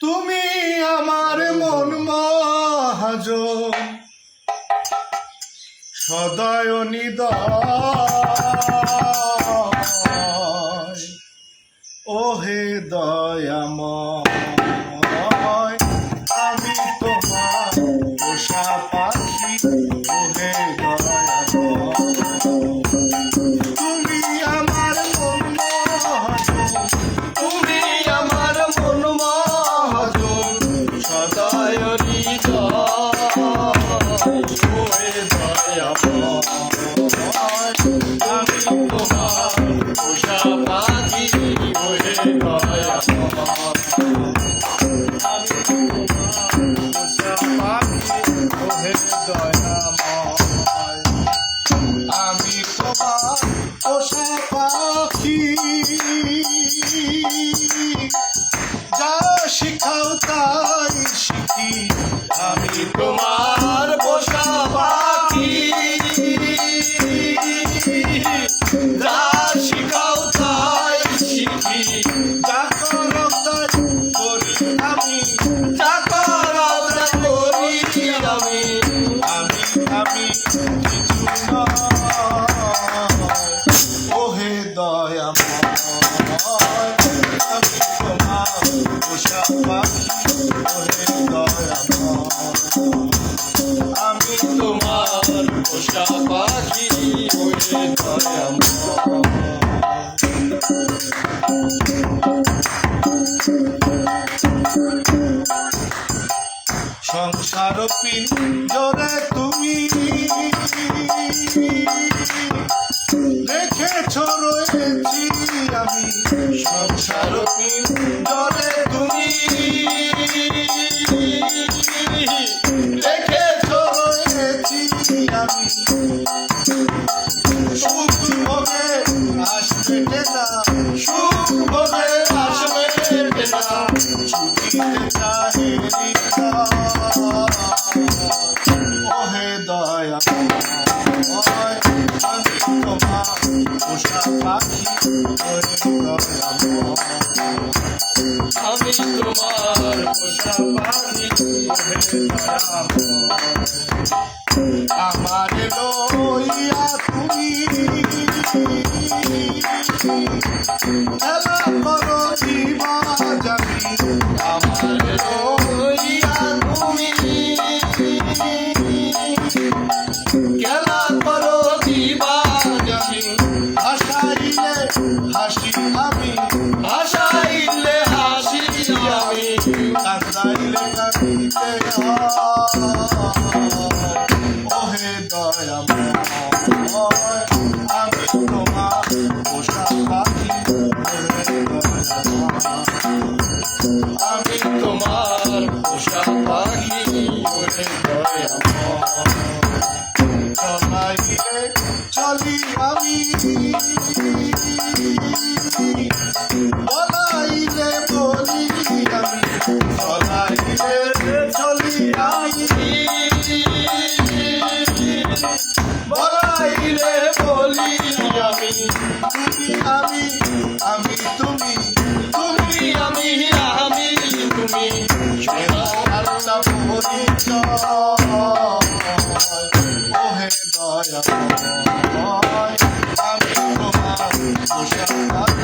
তুমি আমার মন মহাজ সদয় নিদয়। ওহে দয়াময় আমি তোমার পোষা পাখি। যা শিখাও তাই শিখি আমি তোমার সংসার পিঞ্জরে তুমি রেখেছ রয়েছি আমি। সংসার পিঞ্জরে তুমি রেখেছ রয়েছি আমি। ওহে দয়া লইয়া তুমি খেলা করো জীবা হাসি আমি হাসাইলে হাসি আমি, কান্দাইলে কান্দিতে ওহে দয়াময় আমি তোমার পোষা পাখি আমি তোমার পোষা পাখি, ওহে দয়াময় চলাইলে চলি আমি বলাইলে বলি আমি চলাইলে চলি আমি বলাইলে বলি আমি তুমি আমি আমি তুমি তুমি আমি আমি তুমি আল্লাহ পরিচয় দয়াময় আমি তোমার